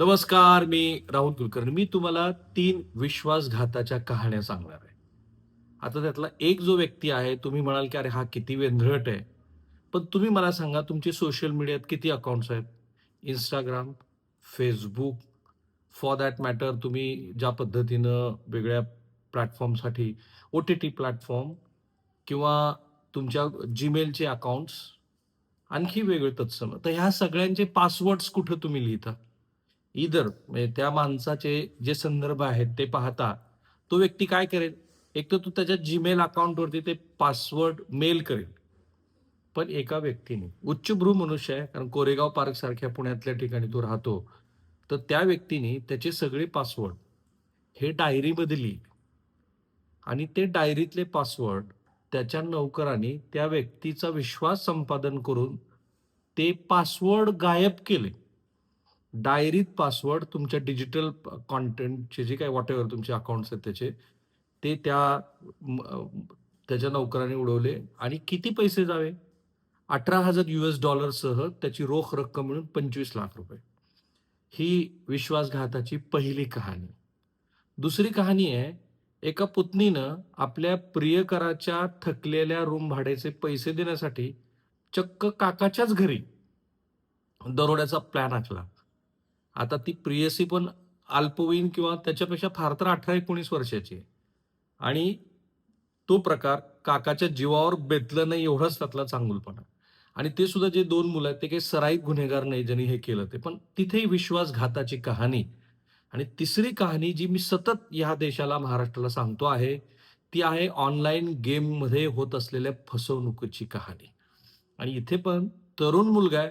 नमस्कार मी राहुल कुलकर्णी. मी तुम्हाला तीन विश्वासघाताच्या कहाण्या सांगणार आहे. आता त्यातला एक जो व्यक्ती आहे तुम्ही म्हणाल की अरे हा किती वेंधळट आहे. पण तुम्ही मला सांगा तुमचे सोशल मीडियात किती अकाउंट्स आहेत? Instagram Facebook for that matter तुम्ही ज्या पद्धतीनं वेगळ्या प्लॅटफॉर्मसाठी ओ टी टी प्लॅटफॉर्म किंवा तुमच्या जीमेलचे अकाउंट्स आणखी वेगळे तत्सम. तर ह्या सगळ्यांचे पासवर्ड्स कुठं तुम्ही लिहिता? इधर म्हणजे त्या माणसाचे जे संदर्भ आहेत ते पाहता तो व्यक्ती काय करेल? एक तर तो त्याच्या जीमेल अकाउंटवरती ते पासवर्ड मेल करेल. पण एका व्यक्तीने उच्चभ्रू मनुष्य आहे कारण कोरेगाव पार्क सारख्या पुण्यातल्या ठिकाणी तो राहतो तर त्या व्यक्तीने त्याचे सगळे पासवर्ड हे डायरीमध्ये लिहिले आणि ते डायरीतले पासवर्ड त्याच्या नौकरांनी त्या व्यक्तीचा विश्वास संपादन करून ते पासवर्ड गायब केले. डायरीत पासवर्ड तुमच्या डिजिटल कॉन्टेंटचे जे काही वॉट एव्हर तुमचे अकाउंट्स आहेत त्याचे ते त्या त्याच्या नौकराने उडवले आणि किती पैसे जावे? अठरा हजार युएस डॉलरसह त्याची रोख रक्कम मिळून पंचवीस लाख रुपये. ही विश्वासघाताची पहिली कहाणी. दुसरी कहाणी आहे एका पुतणीनं आपल्या प्रियकराच्या थकलेल्या रूम भाड्याचे पैसे देण्यासाठी चक्क काकाच्याच घरी दरोड्याचा प्लॅन आखला. आता ती प्रियसी पण अल्पवयीन किंवा त्याच्यापेक्षा फार तर अठरा एकोणीस वर्षाची आहे. आणि तो प्रकार काकाच्या जीवावर बेतलं नाही एवढाच त्यातला चांगुलपणा. आणि ते सुद्धा जे दोन मुलं आहेत ते काही सराईत गुन्हेगार नाही ज्यांनी हे केलं ते. पण तिथेही विश्वासघाताची कहाणी. आणि तिसरी कहाणी जी मी सतत या देशाला महाराष्ट्राला सांगतो आहे ती आहे ऑनलाईन गेममध्ये होत असलेल्या फसवणुकीची कहाणी. आणि इथे पण तरुण मुलगा आहे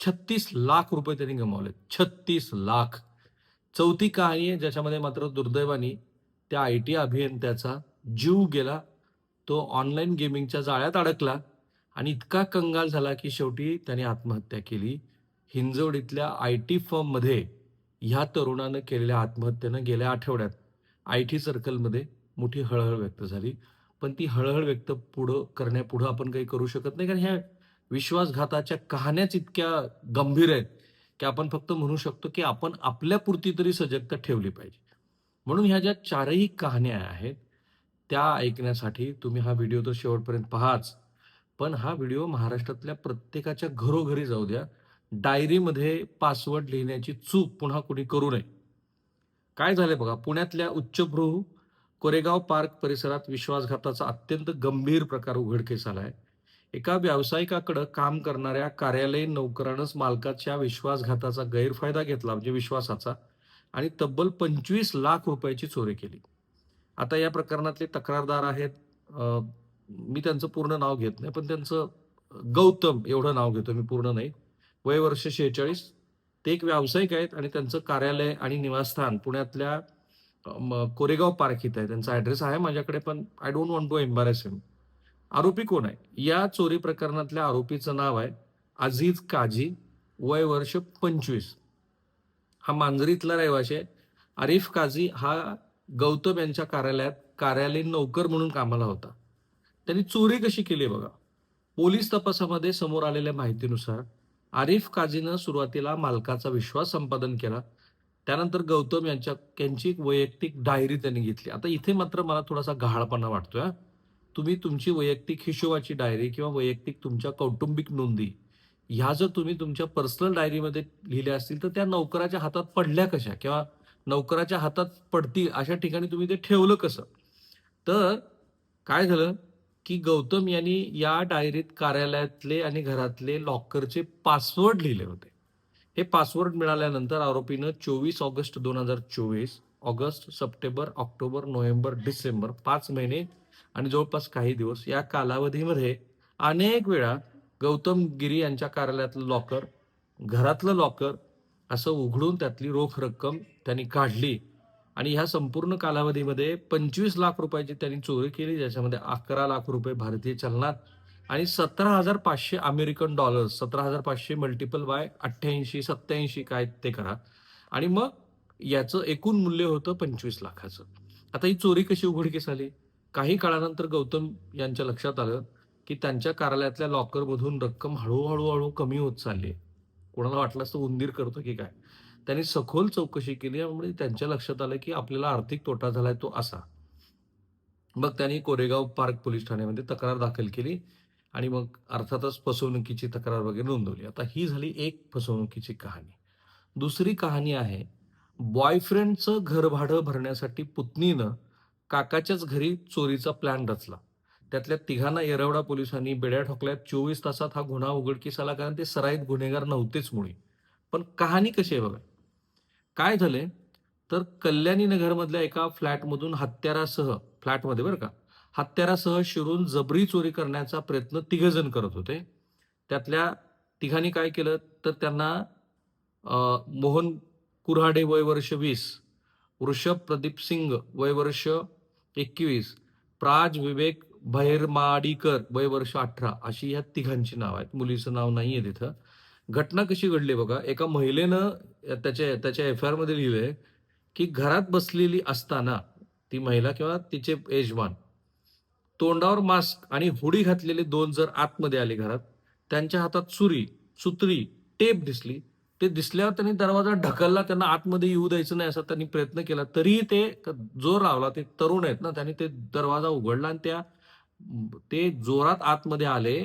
छत्तीस लाख रुपये त्यांनी गमावले छत्तीस लाख. चौथी कहाणी आहे ज्याच्यामध्ये मात्र दुर्दैवाने त्या आय टी अभियंत्याचा जीव गेला. तो ऑनलाईन गेमिंगच्या जाळ्यात अडकला आणि इतका कंगाल झाला की शेवटी त्याने आत्महत्या केली. हिंजवडीतल्या आय टी फर्ममध्ये ह्या तरुणानं केलेल्या आत्महत्येनं गेल्या आठवड्यात आय टी सर्कलमध्ये मोठी हळहळ व्यक्त झाली. पण ती हळहळ व्यक्त पुढं करण्यापुढं आपण काही करू शकत नाही कारण ह्या विश्वासघाताच्या कहाण्याच इतक्या गंभीर आहेत की आपण फक्त म्हणू शकतो की आपण आपल्यापुरती तरी सजगता ठेवली पाहिजे. म्हणून ह्या ज्या चारही कहाण्या आहेत त्या ऐकण्यासाठी तुम्ही हा व्हिडिओ तर शेवटपर्यंत पहाच. पण हा व्हिडिओ महाराष्ट्रातल्या प्रत्येकाच्या घरोघरी जाऊ द्या. डायरीमध्ये पासवर्ड लिहिण्याची चूक पुन्हा कुणी करू नये. काय झालंय बघा पुण्यातल्या उच्चभ्रू कोरेगाव पार्क परिसरात विश्वासघाताचा अत्यंत गंभीर प्रकार उघडकीस आलाय. एका व्यावसायिकाकडं काम करणाऱ्या कार्यालयीन नोकरानंच मालकाच्या विश्वासघाताचा गैरफायदा घेतला म्हणजे विश्वासाचा. आणि तब्बल पंचवीस लाख रुपयाची चोरी केली. आता या प्रकरणातले तक्रारदार आहेत. मी त्यांचं पूर्ण नाव घेत नाही पण त्यांचं गौतम एवढं नाव घेतो मी पूर्ण नाही. वय वर्ष शेहेचाळीस. ते एक व्यावसायिक आहेत आणि त्यांचं कार्यालय आणि निवासस्थान पुण्यातल्या कोरेगाव पार्क इथं आहे. त्यांचा ॲड्रेस आहे माझ्याकडे पण I don't want to embarrass him आरोपी कोण आहे? या चोरी प्रकरणातल्या आरोपीचं नाव आहे अजीज काजी वय वर्ष पंचवीस. हा मांजरीतला रहिवाशी आहे. आरिफ काझी हा गौतम यांच्या कार्यालयात कार्यालयीन नोकर म्हणून कामाला होता. त्यांनी चोरी कशी केली बघा? पोलीस तपासामध्ये समोर आलेल्या माहितीनुसार आरिफ काझीनं सुरुवातीला मालकाचा विश्वास संपादन केला. त्यानंतर गौतम यांच्या यांची एक वैयक्तिक डायरी त्यांनी घेतली. आता इथे मात्र मला थोडासा गहाळपणा वाटतोय तुम्ही तुमची वैयक्तिक हिशोबाची डायरी किंवा वैयक्तिक तुमच्या कौटुंबिक नोंदी ह्या जर तुम्ही तुमच्या पर्सनल डायरीमध्ये लिहिल्या असतील तर त्या नोकराच्या हातात पडल्या कशा? किंवा नोकराच्या हातात पडतील अशा ठिकाणी तुम्ही ते ठेवलं कसं? तर काय झालं की गौतम यांनी या डायरीत कार्यालयातले आणि घरातले लॉकरचे पासवर्ड लिहिले होते. हे पासवर्ड मिळाल्यानंतर आरोपीनं चोवीस ऑगस्ट दोन हजार चोवीस August September October November December पाच महिने आणि जवळपास काही दिवस या कालावधीमध्ये अनेक वेळा गौतम गिरी यांच्या कार्यालयातलं लॉकर घरातलं लॉकर असं उघडून त्यातली रोख रक्कम त्यांनी काढली. आणि ह्या संपूर्ण कालावधीमध्ये पंचवीस लाख रुपयाची त्यांनी चोरी केली ज्याच्यामध्ये अकरा लाख रुपये भारतीय चलनात आणि सतरा हजार पाचशे अमेरिकन डॉलर्स सतरा हजार पाचशे मल्टिपल बाय अठ्ठ्याऐंशी सत्याऐंशी काय ते करा. आणि मग याचं एकूण मूल्य होतं पंचवीस लाखाचं. आता ही चोरी कशी उघडकीस आली? काही काळानंतर गौतम यांच्या लक्षात आलं की त्यांच्या कार्यालयातल्या लॉकरमधून रक्कम हळूहळू हळू कमी होत चालली आहे. कोणाला वाटलं असतं उंदीर करतो की काय? त्यांनी सखोल चौकशी केली त्यामुळे त्यांच्या लक्षात आलं की आपल्याला आर्थिक तोटा झालाय तो असा. मग त्यांनी कोरेगाव पार्क पोलीस ठाण्यामध्ये तक्रार दाखल केली आणि मग अर्थातच फसवणुकीची तक्रार वगैरे नोंदवली. आता ही झाली एक फसवणुकीची कहाणी. दुसरी कहाणी आहे बॉयफ्रेंडचं घर भाडं भरण्यासाठी पुतणीनं काकाच्याच घरी चोरीचा प्लॅन रचला. त्यातल्या तिघांना येरवडा पोलिसांनी बेड्या ठोकल्यात चोवीस तासात हा गुन्हा उघडकीस आला कारण ते सराईत गुन्हेगार नव्हतेच मुळे. पण कहाणी कशी आहे बघा? काय झाले तर कल्याणी नगरमधल्या एका फ्लॅटमधून हत्यारासह फ्लॅटमध्ये बरं का हत्यारासह शिरून जबरी चोरी करण्याचा प्रयत्न तिघजण करत होते. त्यातल्या तिघांनी काय केलं? तर त्यांना मोहन कुऱ्हाडे वय वर्ष वीस वृषभ प्रदीप सिंग वय वर्ष एकवीस. प्राज विवेक भैरमाडीकर वय वर्ष अठरा. अशी या तिघांची नाव आहेत. मुलीचं नाव नाही आहे तिथं. घटना कशी घडली बघा एका महिलेनं त्याच्या त्याच्या एफ आयमध्ये लिहिलंय की घरात बसलेली असताना ती महिला किंवा तिचे यजमान तोंडावर मास्क आणि हुडी घातलेले दोन जर आतमध्ये आले घरात त्यांच्या हातात सुरी सुत्री टेप दिसली. ते दिसल्यावर त्यांनी दरवाजा ढकलला त्यांना आतमध्ये येऊ द्यायचं नाही असा त्यांनी प्रयत्न केला. तरीही ते जोर लावला ते तरुण आहेत ना त्यांनी ते दरवाजा उघडला आणि त्या ते जोरात आतमध्ये आले.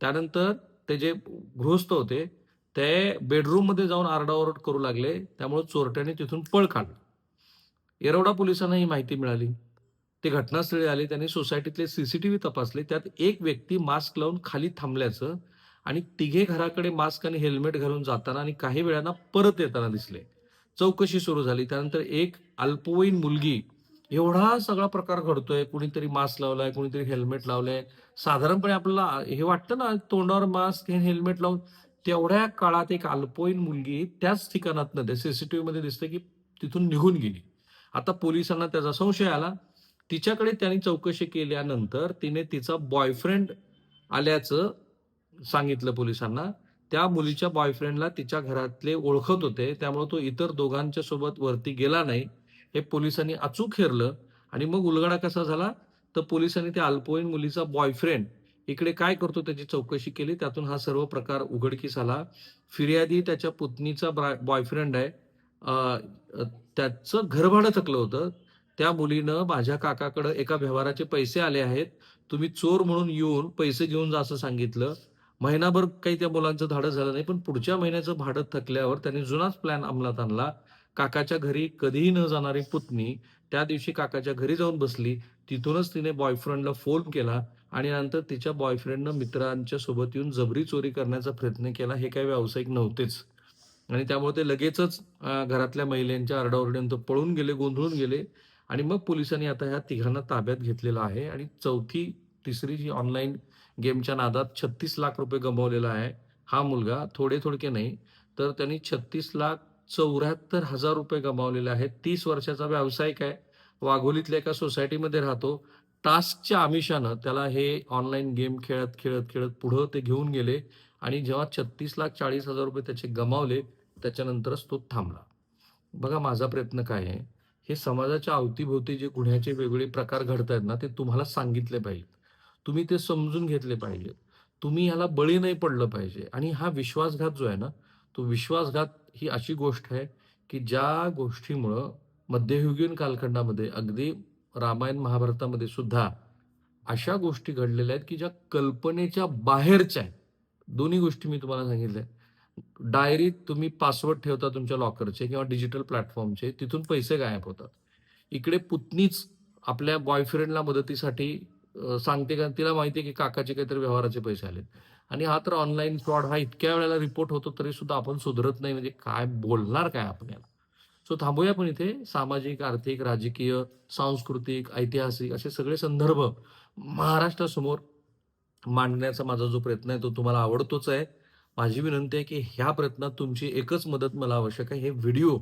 त्यानंतर ते जे गृहस्थ होते ते बेडरूममध्ये जाऊन आरडाओरड करू लागले. त्यामुळे चोरट्याने तिथून पळ काढला. येरवडा पोलिसांना ही माहिती मिळाली. ते घटनास्थळी आले. त्यांनी सोसायटीतले सीसीटीव्ही तपासले. त्यात एक व्यक्ती मास्क लावून खाली थांबल्याचं आणि तिघे घराकडे मास्क आणि हेल्मेट घालून जाताना आणि काही वेळांना परत येताना दिसले. चौकशी सुरू झाली. त्यानंतर एक अल्पवयीन मुलगी एवढा सगळा प्रकार घडतोय. कुणीतरी मास्क लावलाय कुणीतरी हेल्मेट लावलंय. साधारणपणे आपल्याला हे वाटतं ना तोंडावर मास्क हे हेल्मेट लावून तेवढ्या काळात एक अल्पवयीन मुलगी त्याच ठिकाणात ते सीसीटीव्ही मध्ये दिसते की तिथून निघून गेली. आता पोलिसांना त्याचा संशय आला. तिच्याकडे त्यांनी चौकशी केल्यानंतर तिने तिचा बॉयफ्रेंड आल्याचं सांगितलं पोलिसांना. त्या मुलीच्या बॉयफ्रेंडला तिच्या घरातले ओळखत होते. त्यामुळे तो इतर दोघांच्या सोबत वरती गेला नाही. हे पोलिसांनी अचूक हेरलं. आणि मग उलगडा कसा झाला? तर पोलिसांनी त्या अल्पवयीन मुलीचा बॉयफ्रेंड इकडे काय करतो त्याची चौकशी केली? त्यातून हा सर्व प्रकार उघडकीस आला. फिर्यादी त्याच्या पुतणीचा बॉयफ्रेंड आहे. त्याचं घरभाडं थकलं होतं. त्या मुलीनं माझ्या काकाकडं एका व्यवहाराचे पैसे आले आहेत. तुम्ही चोर म्हणून येऊन पैसे घेऊन जा असं सांगितलं. महिनाभर काही त्या मुलांचं धाडं झालं नाही पण पुढच्या महिन्याचं भाडं थकल्यावर त्यांनी जुनाच प्लॅन अंमलात आणला. काकाच्या घरी कधीही न जाणारी पुतणी त्या दिवशी काकाच्या घरी जाऊन बसली. तिथूनच तिने बॉयफ्रेंडला फोन केला आणि नंतर तिच्या बॉयफ्रेंडनं मित्रांच्या सोबत येऊन जबरी चोरी करण्याचा प्रयत्न केला. हे काही व्यावसायिक नव्हतेच. आणि त्यामुळे ते लगेचच घरातल्या महिलांच्या आरडाओरड्यानंतर पळून गेले गोंधळून गेले. आणि मग पोलिसांनी आता ह्या तिघांना ताब्यात घेतलेलं आहे. आणि चौथी तिसरी जी ऑनलाईन गेमच्या नादात छत्तीस लाख रुपये गमावलेला आहे. हा मुलगा थोडे थोडके नाही तर त्यांनी छत्तीस लाख चौऱ्याहत्तर हजार रुपये गमावलेले आहेत. तीस वर्षाचा व्यावसायिक आहे. वाघोलीतल्या एका सोसायटीमध्ये राहतो. टास्कच्या आमिषानं त्याला हे ऑनलाईन गेम खेळत खेळत खेळत पुढं ते घेऊन गेले आणि जेव्हा छत्तीस लाख चाळीस हजार रुपये त्याचे गमावले त्याच्यानंतरच तो थांबला. बघा माझा प्रयत्न काय आहे. हे समाजाच्या अवतीभोवती जे गुन्ह्याचे वेगवेगळे प्रकार घडत आहेत ना ते तुम्हाला सांगितले पाहिजे तुम्ही ते समजून घेतले पाहिजेत. तुम्ही ह्याला बळी नाही पडलं पाहिजे. आणि हा विश्वासघात जो आहे ना तो विश्वासघात ही अशी गोष्ट आहे की ज्या गोष्टीमुळं मध्ययुगीन कालखंडामध्ये अगदी रामायण महाभारतामध्ये सुद्धा अशा गोष्टी घडलेल्या आहेत की ज्या कल्पनेच्या बाहेरच्या आहेत. दोन्ही गोष्टी मी तुम्हाला सांगितल्या. डायरीत तुम्ही पासवर्ड ठेवता तुमच्या लॉकरचे किंवा डिजिटल प्लॅटफॉर्मचे तिथून पैसे गायब होतात. इकडे पुतणीच आपल्या बॉयफ्रेंडला मदतीसाठी सांगते का तिला माहिती आहे की काकाचे काहीतरी व्यवहाराचे पैसे आले आणि हा तर ऑनलाईन फ्रॉड हा इतक्या वेळेला रिपोर्ट होतो तरी सुद्धा आपण सुधरत नाही. म्हणजे काय बोलणार काय आपण याला? सो थांबूया पण इथे. सामाजिक आर्थिक राजकीय सांस्कृतिक ऐतिहासिक असे सगळे संदर्भ महाराष्ट्रासमोर मांडण्याचा माझा जो प्रयत्न आहे तो तुम्हाला आवडतोच आहे. माझी विनंती आहे की ह्या प्रयत्नात तुमची एकच मदत मला आवश्यक आहे. हे व्हिडिओ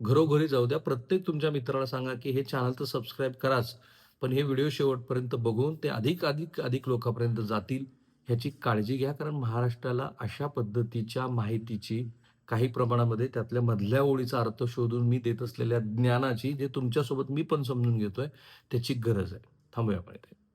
घरोघरी जाऊ द्या. प्रत्येक तुमच्या मित्राला सांगा की हे चॅनल तर सबस्क्राईब कराच. पण हे व्हिडिओ शेवटपर्यंत बघून ते अधिक अधिक अधिक लोकांपर्यंत जातील ह्याची काळजी घ्या कारण महाराष्ट्राला अशा पद्धतीच्या माहितीची काही प्रमाणामध्ये त्यातल्या मधल्या ओळीचा अर्थ शोधून मी देत असलेल्या ज्ञानाची जे तुमच्यासोबत मी पण समजून घेतोय त्याची गरज आहे. थांबूया आपण इथे.